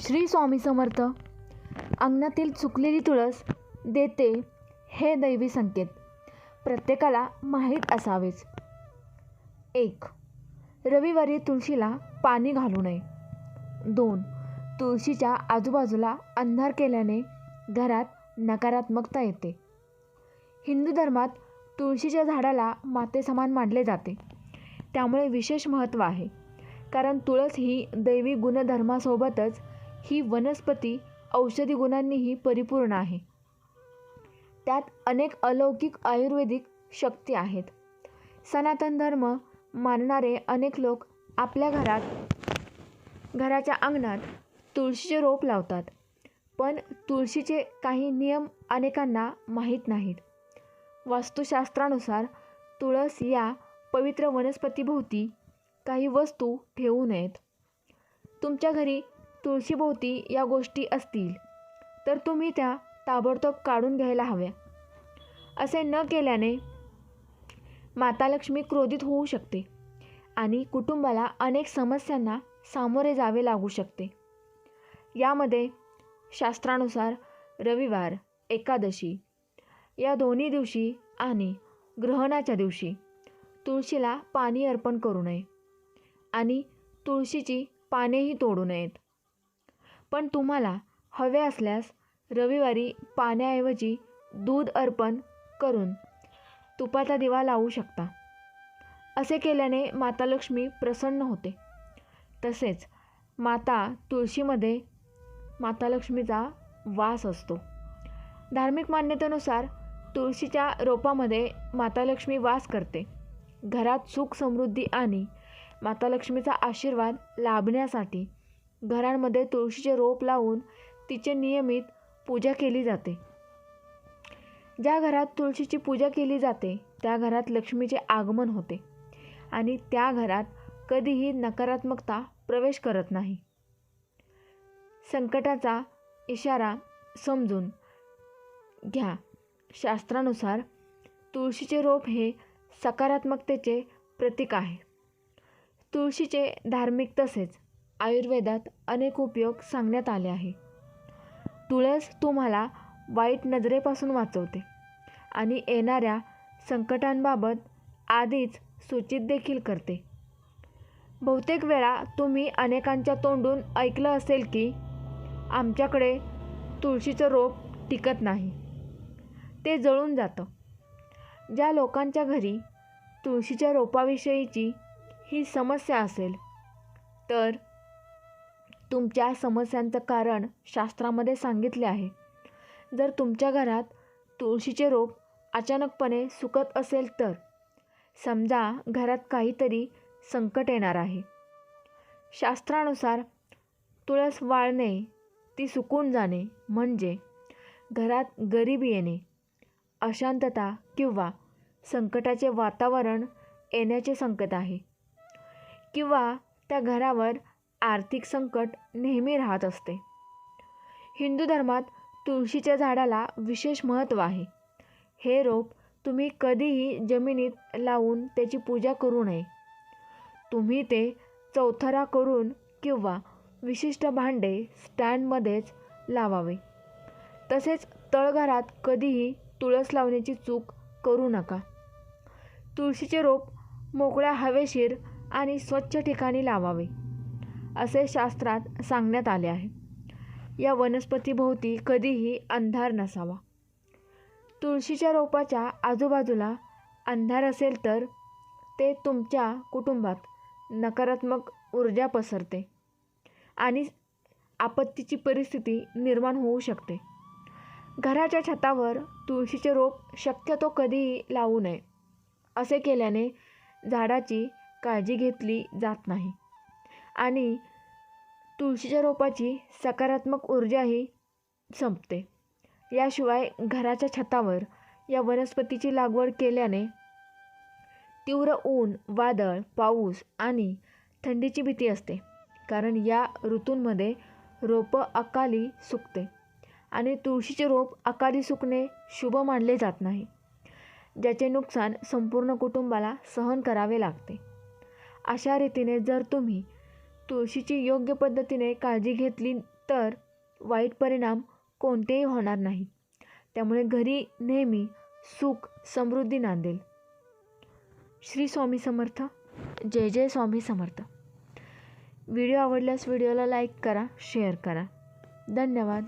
श्री स्वामी समर्थ. अंगणातील चुकलेली तुळस देते हे दैवी संकेत. प्रत्येकाला माहीत असावेच. एक रविवारी तुळशीला पाणी घालू नये. दोन तुळशीच्या आजूबाजूला अंधार केल्याने घरात नकारात्मकता येते. हिंदू धर्मात तुळशीच्या झाडाला मातेसमान मानले जाते. त्यामुळे विशेष महत्त्व आहे. कारण तुळस ही दैवी गुणधर्मासोबतच ही वनस्पती औषधी गुणांनीही परिपूर्ण आहे. त्यात अनेक अलौकिक आयुर्वेदिक शक्ती आहेत. सनातन धर्म मानणारे अनेक लोक आपल्या घरात घराच्या अंगणात तुळशीचे रोप लावतात. पण तुळशीचे काही नियम अनेकांना माहीत नाहीत. वास्तुशास्त्रानुसार तुळस या पवित्र वनस्पतीभोवती काही वस्तू ठेवू नयेत. तुमच्या घरी तुळशीभोवती या गोष्टी असतील तर तुम्ही त्या ताबडतोब काढून घ्यायला हव्या. असे न केल्याने माता लक्ष्मी क्रोधित होऊ शकते आणि कुटुंबाला अनेक समस्यांना सामोरे जावे लागू शकते. यामध्ये शास्त्रानुसार रविवार एकादशी या दोन्ही दिवशी आणि ग्रहणाच्या दिवशी तुळशीला पाणी अर्पण करू नये आणि तुळशीची पानेही तोडू नयेत. पण तुम्हाला हवे असल्यास रविवारी पाण्याऐवजी दूध अर्पण करून तुपाचा दिवा लावू शकता. असे केल्याने माता लक्ष्मी प्रसन्न होते. तसेच माता तुळशीमध्ये माता लक्ष्मीचा वास असतो. धार्मिक मान्यतेनुसार तुळशीच्या रोपामध्ये माता लक्ष्मी वास करते. घरात सुख समृद्धी आणि माता लक्ष्मीचा आशीर्वाद लाभण्यासाठी घरांमध्ये तुळशीचे रोप लावून तिचे नियमित पूजा केली जाते. ज्या घरात तुळशीची पूजा केली जाते त्या घरात लक्ष्मीचे आगमन होते आणि त्या घरात कधीही नकारात्मकता प्रवेश करत नाही. संकटाचा इशारा समजून घ्या. शास्त्रानुसार तुळशीचे रोप हे सकारात्मकतेचे प्रतीक आहे. तुळशीचे धार्मिक तसेच आयुर्वेदात अनेक उपयोग सांगण्यात आले आहे. तुळस तुम्हाला वाईट नजरेपासून वाचवते आणि येणाऱ्या संकटांबाबत आधीच सूचित देखील करते. बहुतेक वेळा तुम्ही अनेकांच्या तोंडून ऐकलं असेल की आमच्याकडे तुळशीचं रोप टिकत नाही. ते जळून जातं. ज्या लोकांच्या घरी तुळशीच्या रोपाविषयीची ही समस्या असेल तर तुमच्या समस्यांचं कारण शास्त्रामध्ये सांगितले आहे. जर तुमच्या घरात तुळशीचे रोप अचानकपणे सुकत असेल तर समजा घरात काहीतरी संकट येणार आहे. शास्त्रानुसार तुळस वाळणे ती सुकून जाणे म्हणजे घरात गरिबी येणे अशांतता किंवा संकटाचे वातावरण येण्याचे संकेत आहे. किंवा त्या घरावर आर्थिक संकट नेहमी राहत असते. हिंदू धर्मात तुळशीच्या झाडाला विशेष महत्त्व आहे. हे रोप तुम्ही कधीही जमिनीत लावून त्याची पूजा करू नये. तुम्ही ते चौथरा करून किंवा विशिष्ट भांडे स्टँडमध्येच लावावे. तसेच तळघरात कधीही तुळस लावण्याची चूक करू नका. तुळशीचे रोप मोकळ्या हवेशीर आणि स्वच्छ ठिकाणी लावावे. असे शास्त्रात सांगण्यात आले आहे. या वनस्पतीभोवती कधीही अंधार नसावा. तुळशीच्या रोपाच्या आजूबाजूला अंधार असेल तर ते तुमच्या कुटुंबात नकारात्मक ऊर्जा पसरते आणि आपत्तीची परिस्थिती निर्माण होऊ शकते. घराच्या छतावर तुळशीचे रोप शक्यतो कधीही लावू नये असे केल्याने झाडाची काळजी घेतली जात नाही आणि तुळशीच्या रोपाची सकारात्मक ऊर्जाही संपते. याशिवाय घराच्या छतावर या वनस्पतीची लागवड केल्याने तीव्र ऊन वादळ पाऊस आणि थंडीची भीती असते. कारण या ऋतूंमध्ये रोपं अकाली सुकते आणि तुळशीचे रोप अकाली सुकणे शुभ मानले जात नाही ज्याचे नुकसान संपूर्ण कुटुंबाला सहन करावे लागते. अशा रीतीने जर तुम्ही तुळशीची योग्य पद्धतीने काळजी घेतली तर वाईट परिणाम कोणतेही होणार नाही. त्यामुळे घरी नेहमी सुख समृद्धी नांदेल. श्री स्वामी समर्थ. जय जय स्वामी समर्थ. व्हिडिओ आवडल्यास व्हिडिओला लाईक करा शेअर करा. धन्यवाद.